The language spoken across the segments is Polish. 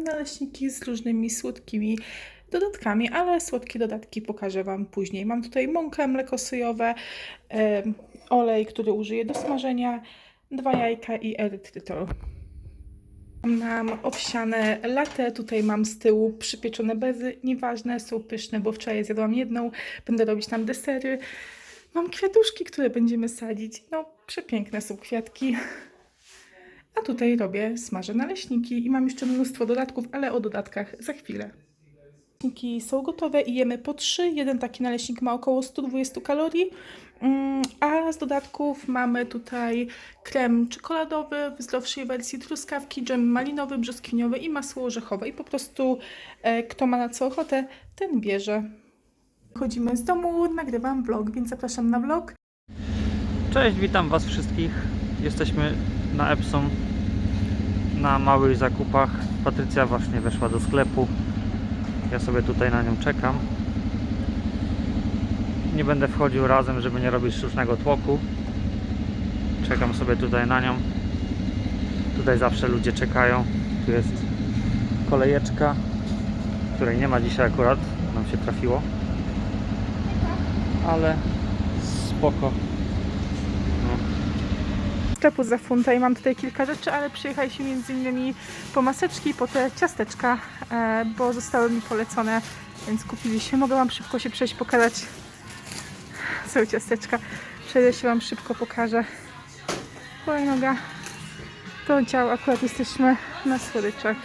naleśniki z różnymi słodkimi dodatkami, ale słodkie dodatki pokażę Wam później. Mam tutaj mąkę, mleko sojowe, olej, który użyję do smażenia, dwa jajka i erytrytol. Mam owsiane latte, tutaj mam z tyłu przypieczone bezy, nieważne, są pyszne, bo wczoraj zjadłam jedną, będę robić tam desery. Mam kwiatuszki, które będziemy sadzić, no przepiękne są kwiatki. A tutaj robię, smażę naleśniki i mam jeszcze mnóstwo dodatków, ale o dodatkach za chwilę. Naleśniki są gotowe i jemy po trzy. Jeden taki naleśnik ma około 120 kalorii, Mm, a z dodatków mamy tutaj krem czekoladowy w zdrowszej wersji, truskawki, dżem malinowy, brzoskwiniowy i masło orzechowe. I po prostu e, kto ma na co ochotę, ten bierze. Chodzimy z domu, nagrywam vlog, więc zapraszam na vlog. Cześć, witam Was wszystkich. Jesteśmy na Epson na małych zakupach. Patrycja właśnie weszła do sklepu. Ja sobie tutaj na nią czekam. Nie będę wchodził razem, żeby nie robić sztucznego tłoku. Czekam sobie tutaj na nią. Tutaj zawsze ludzie czekają. Tu jest kolejeczka, której nie ma dzisiaj akurat. Nam się trafiło. Ale spoko. Sklepu za funta i mam tutaj kilka rzeczy, ale przyjechaliśmy między innymi po maseczki, po te ciasteczka, e, bo zostały mi polecone, więc kupiliśmy. Mogę Wam szybko się przejść, pokazać. Są ciasteczka. Przejdę się Wam szybko, pokażę. Hulajnoga. To dział, akurat jesteśmy na słodyczach.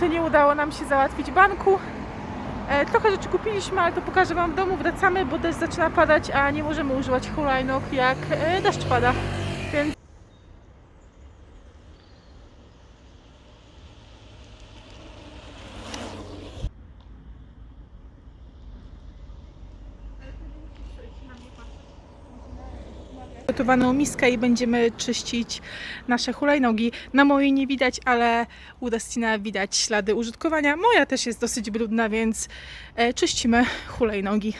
To nie udało nam się załatwić banku. E, Trochę rzeczy kupiliśmy, ale to pokażę Wam w domu. Wracamy, bo deszcz zaczyna padać, a nie możemy używać hulajnóg jak e, deszcz pada. Więc gotowaną miskę i będziemy czyścić nasze hulajnogi. Na mojej nie widać, ale u Dustina widać ślady użytkowania. Moja też jest dosyć brudna, więc e, czyścimy hulajnogi.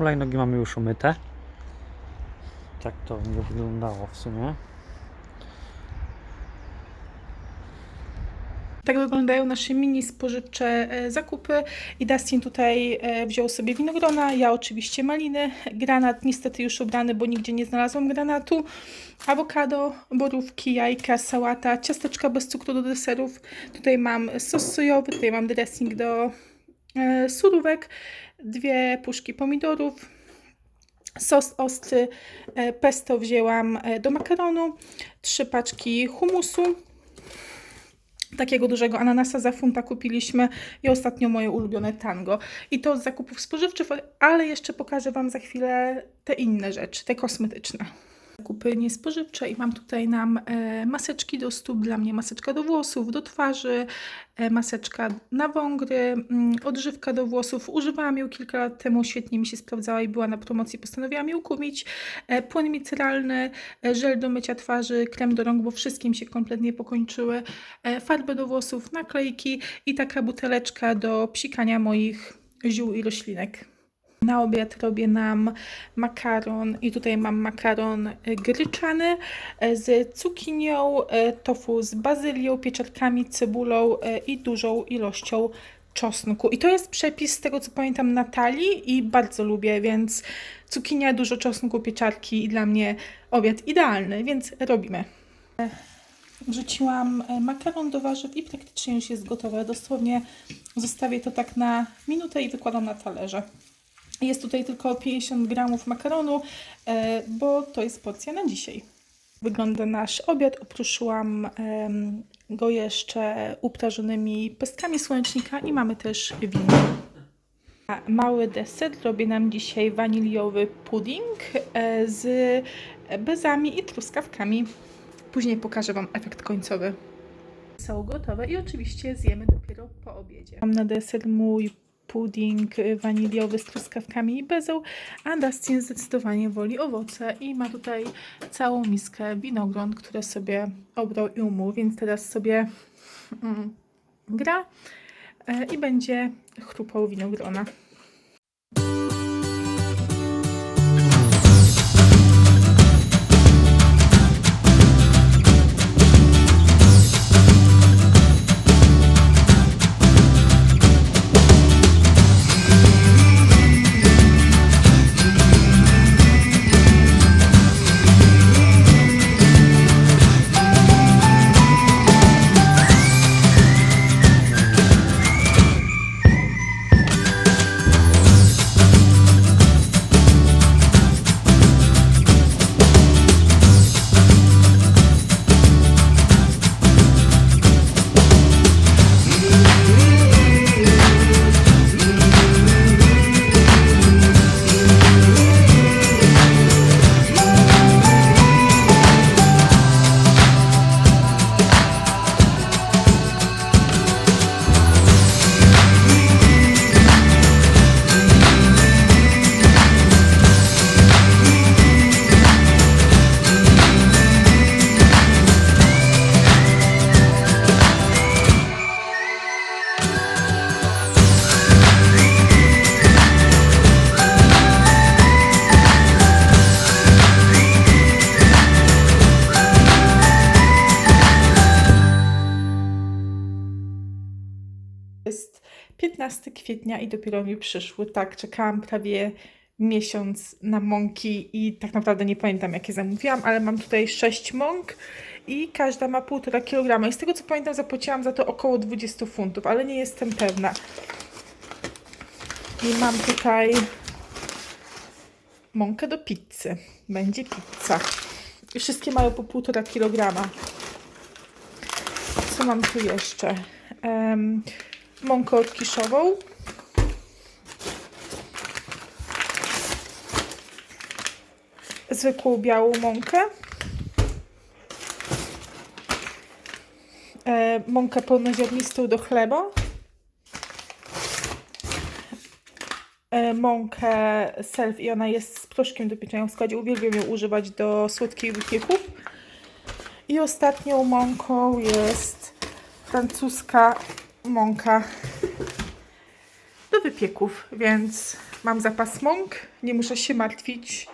Hulajnogi mamy już umyte. Tak to nie wyglądało w sumie. Tak wyglądają nasze mini spożywcze e, zakupy i Dustin tutaj e, wziął sobie winogrona, ja oczywiście maliny, granat niestety już ubrany, bo nigdzie nie znalazłam granatu, awokado, borówki, jajka, sałata, ciasteczka bez cukru do deserów, tutaj mam sos sojowy, tutaj mam dressing do surówek, dwie puszki pomidorów, sos ostry, e, pesto wzięłam e, do makaronu, trzy paczki humusu, takiego dużego ananasa za funta kupiliśmy i ostatnio moje ulubione tango. I to z zakupów spożywczych, ale jeszcze pokażę Wam za chwilę te inne rzeczy, te kosmetyczne. Zakupy niespożywcze i mam tutaj nam e, maseczki do stóp, dla mnie maseczka do włosów, do twarzy, e, maseczka na wągry, mm, odżywka do włosów. Używałam ją kilka lat temu, świetnie mi się sprawdzała i była na promocji, postanowiłam ją kupić. E, płyn miceralny, żel do mycia twarzy, krem do rąk, bo wszystkim się kompletnie pokończyły, farby do włosów, naklejki i taka buteleczka do psikania moich ziół i roślinek. Na obiad robię nam makaron i tutaj mam makaron e, gryczany e, z cukinią, e, tofu z bazylią, pieczarkami, cebulą i dużą ilością czosnku. I to jest przepis z tego co pamiętam Natalii i bardzo lubię, więc cukinia, dużo czosnku, pieczarki i dla mnie obiad idealny, więc robimy. Wrzuciłam makaron do warzyw i praktycznie już jest gotowe. Dosłownie zostawię to tak na minutę i wykładam na talerze. Jest tutaj tylko 50 gramów makaronu, e, bo to jest porcja na dzisiaj. Wygląda nasz obiad. Opruszyłam go jeszcze uprażonymi pestkami słonecznika i mamy też wino. Mały deser robię nam dzisiaj waniliowy pudding e, z bezami i truskawkami. Później pokażę Wam efekt końcowy. Są gotowe i oczywiście zjemy dopiero po obiedzie. Mam na deser mój pudding waniliowy z truskawkami i bezą, a Dustin zdecydowanie woli owoce i ma tutaj całą miskę winogron, które sobie obrał i umył, więc teraz sobie mm, gra e, i będzie chrupał winogrona. 15 kwietnia i dopiero mi przyszły. Tak, czekałam prawie miesiąc na mąki i tak naprawdę nie pamiętam jakie zamówiłam, ale mam tutaj 6 mąk i każda ma 1,5 kg. I z tego co pamiętam zapłaciłam za to około 20 funtów, ale nie jestem pewna. I mam tutaj mąkę do pizzy. Będzie pizza. I wszystkie mają po 1,5 kg. Co mam tu jeszcze? Em, mąkę odkiszową. Zwykłą białą mąkę. E, mąkę pełnoziarnistą do chleba. E, mąkę self i ona jest z proszkiem do pieczenia w składzie. Uwielbiam ją używać do słodkich wypieków. I ostatnią mąką jest francuska mąka do wypieków, więc mam zapas mąk, nie muszę się martwić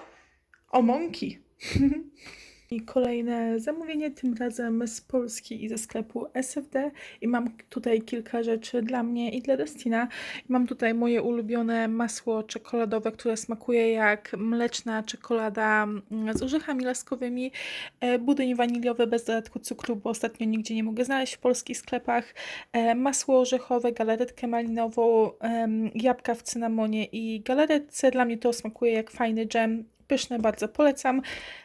o mąki. I kolejne zamówienie, tym razem z Polski i ze sklepu SFD. I mam tutaj kilka rzeczy dla mnie i dla Destina. Mam tutaj moje ulubione masło czekoladowe, które smakuje jak mleczna czekolada mm, z orzechami laskowymi. E, Budyń waniliowy bez dodatku cukru, bo ostatnio nigdzie nie mogę znaleźć w polskich sklepach. E, Masło orzechowe, galaretkę malinową, jabłka w cynamonie i galaretce. Dla mnie to smakuje jak fajny dżem. Pyszne, bardzo polecam.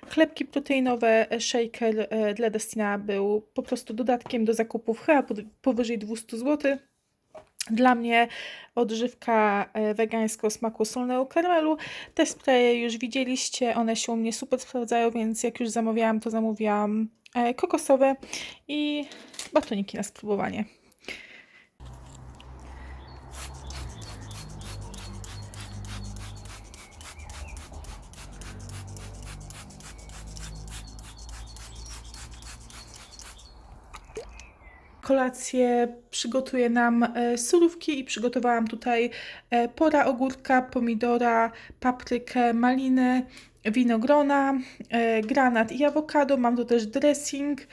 Chlebki proteinowe, shaker e, dla Destina był po prostu dodatkiem do zakupów chyba powyżej 200 zł. Dla mnie odżywka e, wegańska o smaku solnego karmelu. Te spraye już widzieliście, one się u mnie super sprawdzają, więc jak już zamawiałam, to zamówiłam e, kokosowe i batoniki na spróbowanie. Kolację przygotuję nam e, surówki i przygotowałam tutaj e, pora ogórka, pomidora, paprykę, maliny, winogrona, e, granat i awokado. Mam tu też dressing,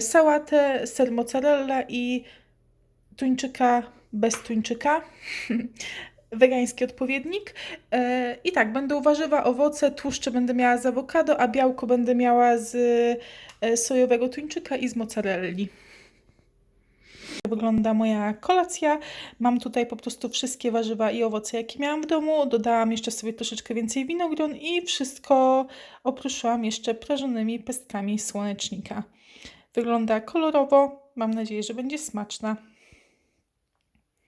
sałatę, ser mozzarella i tuńczyka bez tuńczyka. Wegański odpowiednik. I tak, będą warzywa, owoce, tłuszcze będę miała z awokado, a białko będę miała z sojowego tuńczyka i z mozzarelli wygląda moja kolacja. Mam tutaj po prostu wszystkie warzywa i owoce, jakie miałam w domu. Dodałam jeszcze sobie troszeczkę więcej winogron i wszystko opruszyłam jeszcze prażonymi pestkami słonecznika. Wygląda kolorowo. Mam nadzieję, że będzie smaczna.